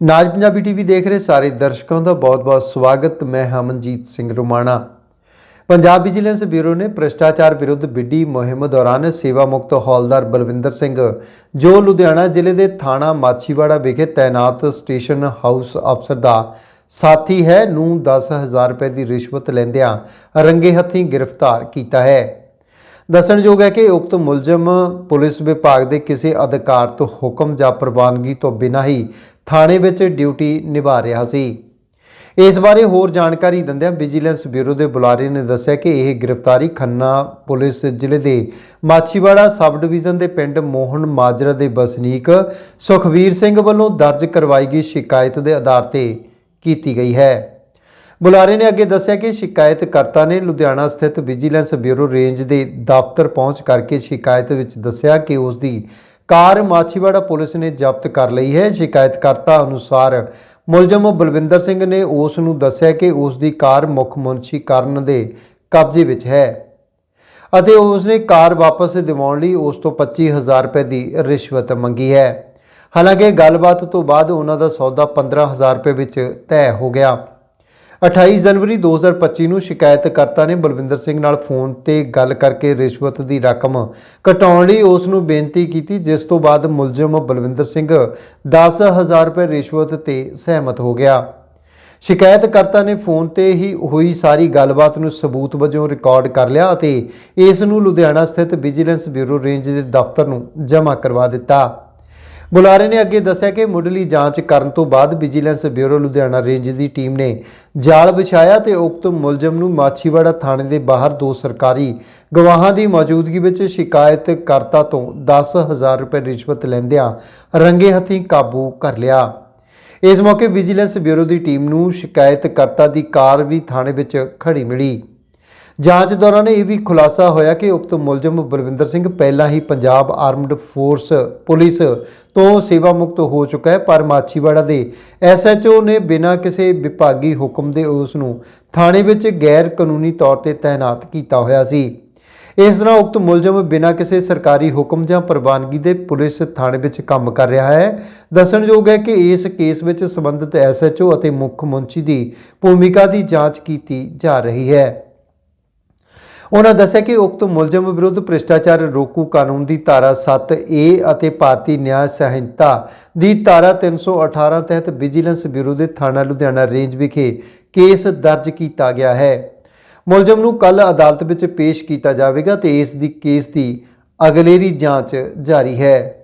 ਨਾਜ Punjabi TV ਦੇਖ ਰਹੇ ਸਾਰੇ ਦਰਸ਼ਕਾਂ ਦਾ ਬਹੁਤ-ਬਹੁਤ ਸਵਾਗਤ। ਮੈਂ ਹਮਨਜੀਤ ਸਿੰਘ ਰੁਮਾਣਾ। ਪੰਜਾਬ ਵਿਜੀਲੈਂਸ ਬਿਊਰੋ ਨੇ ਭ੍ਰਿਸ਼ਟਾਚਾਰ ਵਿਰੁੱਧ ਵਿੱਢੀ ਮੁਹਿੰਮ ਦੌਰਾਨ ਸੇਵਾ ਮੁਕਤ ਹੌਲਦਾਰ ਬਲਵਿੰਦਰ ਸਿੰਘ। ਜੋ ਲੁਧਿਆਣਾ ਜ਼ਿਲ੍ਹੇ ਦੇ ਥਾਣਾ ਮਾਛੀਵਾੜਾ ਵਿਖੇ ਤਾਇਨਾਤ ਸਟੇਸ਼ਨ ਹਾਊਸ ਅਫਸਰ ਦਾ ਸਾਥੀ ਹੈ, ਨੂੰ 10000 ਰੁਪਏ ਦੀ ਰਿਸ਼ਵਤ ਲੈਂਦਿਆਂ ਰੰਗੇ ਹੱਥੀਂ ਗ੍ਰਿਫਤਾਰ ਕੀਤਾ ਹੈ। ਦੱਸਣਯੋਗ ਹੈ ਕਿ ਉਕਤ ਮੁਲਜ਼ਮ ਪੁਲਿਸ ਵਿਭਾਗ ਦੇ ਕਿਸੇ ਅਧਿਕਾਰ ਤੋਂ ਹੁਕਮ ਜਾਂ ਪ੍ਰਵਾਨਗੀ ਤੋਂ ਬਿਨਾਂ ਹੀ ਥਾਣੇ ਵਿੱਚ ਡਿਊਟੀ ਨਿਭਾ ਰਿਹਾ ਸੀ। ਇਸ ਬਾਰੇ ਹੋਰ ਜਾਣਕਾਰੀ ਦਿੰਦਿਆਂ ਵਿਜੀਲੈਂਸ ਬਿਊਰੋ ਦੇ ਬੁਲਾਰੇ ਨੇ ਦੱਸਿਆ ਕਿ ਇਹ ਗ੍ਰਿਫਤਾਰੀ ਖੰਨਾ ਪੁਲਿਸ ਜ਼ਿਲ੍ਹੇ ਦੇ ਮਾਛੀਵਾੜਾ ਸਬ ਡਿਵੀਜ਼ਨ ਦੇ ਪਿੰਡ ਮੋਹਨ ਮਾਜਰਾ ਦੇ ਵਸਨੀਕ ਸੁਖਵੀਰ ਸਿੰਘ ਵੱਲੋਂ ਦਰਜ ਕਰਵਾਈ ਗਈ ਸ਼ਿਕਾਇਤ ਦੇ ਆਧਾਰ ਤੇ ਕੀਤੀ ਗਈ ਹੈ। ਬੁਲਾਰੇ ਨੇ ਅੱਗੇ ਦੱਸਿਆ ਕਿ ਸ਼ਿਕਾਇਤਕਰਤਾ ਨੇ ਲੁਧਿਆਣਾ ਸਥਿਤ ਵਿਜੀਲੈਂਸ ਬਿਊਰੋ ਰੇਂਜ ਦੇ ਦਫ਼ਤਰ ਪਹੁੰਚ ਕਰਕੇ ਸ਼ਿਕਾਇਤ ਵਿੱਚ ਦੱਸਿਆ ਕਿ ਉਸ ਦੀ ਕਾਰ ਮਾਛੀਵਾੜਾ ਪੁਲਿਸ ਨੇ ਜ਼ਬਤ ਕਰ ਲਈ ਹੈ। ਸ਼ਿਕਾਇਤਕਰਤਾ ਅਨੁਸਾਰ ਮੁਲਜ਼ਮ ਬਲਵਿੰਦਰ ਸਿੰਘ ਨੇ ਉਸ ਨੂੰ ਦੱਸਿਆ ਕਿ ਉਸ ਦੀ ਕਾਰ ਮੁੱਖ ਮੁਨਸ਼ੀ ਕਰਨ ਦੇ ਕਬਜ਼ੇ ਵਿੱਚ ਹੈ ਅਤੇ ਉਸ ਨੇ ਕਾਰ ਵਾਪਸ ਦਿਵਾਉਣ ਲਈ ਉਸ ਤੋਂ 25000 ਰੁਪਏ ਦੀ ਰਿਸ਼ਵਤ ਮੰਗੀ ਹੈ। ਹਾਲਾਂਕਿ ਗੱਲਬਾਤ ਤੋਂ ਬਾਅਦ ਉਹਨਾਂ ਦਾ ਸੌਦਾ 15000 ਰੁਪਏ ਵਿੱਚ ਤੈਅ ਹੋ ਗਿਆ। 28 ਜਨਵਰੀ 2025 ਨੂੰ ਸ਼ਿਕਾਇਤਕਰਤਾ ਨੇ ਬਲਵਿੰਦਰ ਸਿੰਘ ਨਾਲ ਫੋਨ ਤੇ ਗੱਲ ਕਰਕੇ ਰਿਸ਼ਵਤ ਦੀ ਰਕਮ ਘਟਾਉਣ ਲਈ ਉਸ ਨੂੰ ਬੇਨਤੀ ਕੀਤੀ, ਜਿਸ ਤੋਂ ਬਾਅਦ ਮੁਲਜ਼ਮ ਬਲਵਿੰਦਰ ਸਿੰਘ 10000 ਰੁਪਏ ਰਿਸ਼ਵਤ ਤੇ ਸਹਿਮਤ ਹੋ ਗਿਆ। ਸ਼ਿਕਾਇਤਕਰਤਾ ਨੇ ਫੋਨ ਤੇ ਹੀ ਹੋਈ ਸਾਰੀ ਗੱਲਬਾਤ ਨੂੰ ਸਬੂਤ ਵਜੋਂ ਰਿਕਾਰਡ ਕਰ ਲਿਆ ਅਤੇ ਇਸ ਨੂੰ ਲੁਧਿਆਣਾ ਸਥਿਤ ਵਿਜੀਲੈਂਸ ਬਿਊਰੋ ਰੇਂਜ ਦੇ ਦਫ਼ਤਰ ਨੂੰ ਜਮ੍ਹਾਂ ਕਰਵਾ ਦਿੱਤਾ। ਬੁਲਾਰੇ ਨੇ ਅੱਗੇ ਦੱਸਿਆ ਕਿ ਮੁੱਢਲੀ ਜਾਂਚ ਕਰਨ ਤੋਂ ਬਾਅਦ ਵਿਜੀਲੈਂਸ ਬਿਊਰੋ ਲੁਧਿਆਣਾ ਰੇਂਜ ਦੀ ਟੀਮ ਨੇ ਜਾਲ ਵਿਛਾਇਆ ਤੇ ਉਕਤ ਮੁਲਜ਼ਮ ਨੂੰ ਮਾਛੀਵਾੜਾ ਥਾਣੇ ਦੇ ਬਾਹਰ ਦੋ ਸਰਕਾਰੀ ਗਵਾਹਾਂ ਦੀ ਮੌਜੂਦਗੀ ਵਿੱਚ ਸ਼ਿਕਾਇਤਕਰਤਾ ਤੋਂ 10000 ਰੁਪਏ ਰਿਸ਼ਵਤ ਲੈਂਦਿਆਂ ਰੰਗੇ ਹੱਥੀਂ ਕਾਬੂ ਕਰ ਲਿਆ। ਇਸ ਮੌਕੇ ਵਿਜੀਲੈਂਸ ਬਿਊਰੋ ਦੀ ਟੀਮ ਨੂੰ ਸ਼ਿਕਾਇਤਕਰਤਾ ਦੀ ਕਾਰ ਵੀ ਥਾਣੇ ਵਿੱਚ ਖੜੀ ਮਿਲੀ। ਜਾਂਚ ਦੌਰਾਨ ਇਹ ਵੀ ਖੁਲਾਸਾ ਹੋਇਆ ਕਿ ਉਕਤ ਮੁਲਜ਼ਮ ਬਲਵਿੰਦਰ ਸਿੰਘ ਪਹਿਲਾਂ ਹੀ ਪੰਜਾਬ ਆਰਮਡ ਫੋਰਸ ਪੁਲਿਸ ਤੋਂ ਸੇਵਾ ਮੁਕਤ ਹੋ ਚੁੱਕਾ ਹੈ, ਪਰ ਮਾਛੀਵਾੜਾ ਦੇ ਐਸਐਚਓ ਨੇ ਬਿਨਾਂ ਕਿਸੇ ਵਿਭਾਗੀ ਹੁਕਮ ਦੇ ਉਸ ਨੂੰ ਥਾਣੇ ਵਿੱਚ ਗੈਰ ਕਾਨੂੰਨੀ ਤੌਰ ਤੇ ਤਾਇਨਾਤ ਕੀਤਾ ਹੋਇਆ ਸੀ। ਇਸ ਤਰ੍ਹਾਂ ਉਕਤ ਮੁਲਜ਼ਮ ਬਿਨਾਂ ਕਿਸੇ ਸਰਕਾਰੀ ਹੁਕਮ ਜਾਂ ਪ੍ਰਵਾਨਗੀ ਦੇ ਪੁਲਿਸ ਥਾਣੇ ਵਿੱਚ ਕੰਮ ਕਰ ਰਿਹਾ ਹੈ। ਦੱਸਣਯੋਗ ਹੈ ਕਿ ਇਸ ਕੇਸ ਵਿੱਚ ਸੰਬੰਧਿਤ ਐਸਐਚਓ ਅਤੇ ਮੁੱਖ ਮੁੰਚੀ ਦੀ ਭੂਮਿਕਾ ਦੀ ਜਾਂਚ ਕੀਤੀ ਜਾ ਰਹੀ ਹੈ। ਉਹਨਾਂ ਦੱਸਿਆ ਕਿ ਉਕਤ ਮੁਲਜ਼ਮ ਵਿਰੁੱਧ ਭ੍ਰਿਸ਼ਟਾਚਾਰ ਰੋਕੂ ਕਾਨੂੰਨ ਦੀ ਧਾਰਾ 7A ਅਤੇ ਭਾਰਤੀ ਨਿਆਂ ਸੰਹਿਤਾ ਦੀ ਧਾਰਾ 318 ਤਹਿਤ ਵਿਜੀਲੈਂਸ ਬਿਊਰੋ ਦੇ ਥਾਣਾ ਲੁਧਿਆਣਾ ਰੇਂਜ ਵਿਖੇ ਕੇਸ ਦਰਜ ਕੀਤਾ ਗਿਆ ਹੈ। ਮੁਲਜ਼ਮ ਨੂੰ ਕੱਲ ਅਦਾਲਤ ਵਿੱਚ ਪੇਸ਼ ਕੀਤਾ ਜਾਵੇਗਾ ਤੇ ਇਸ ਦੀ ਕੇਸ ਦੀ ਅਗਲੇਰੀ ਜਾਂਚ ਜਾਰੀ ਹੈ।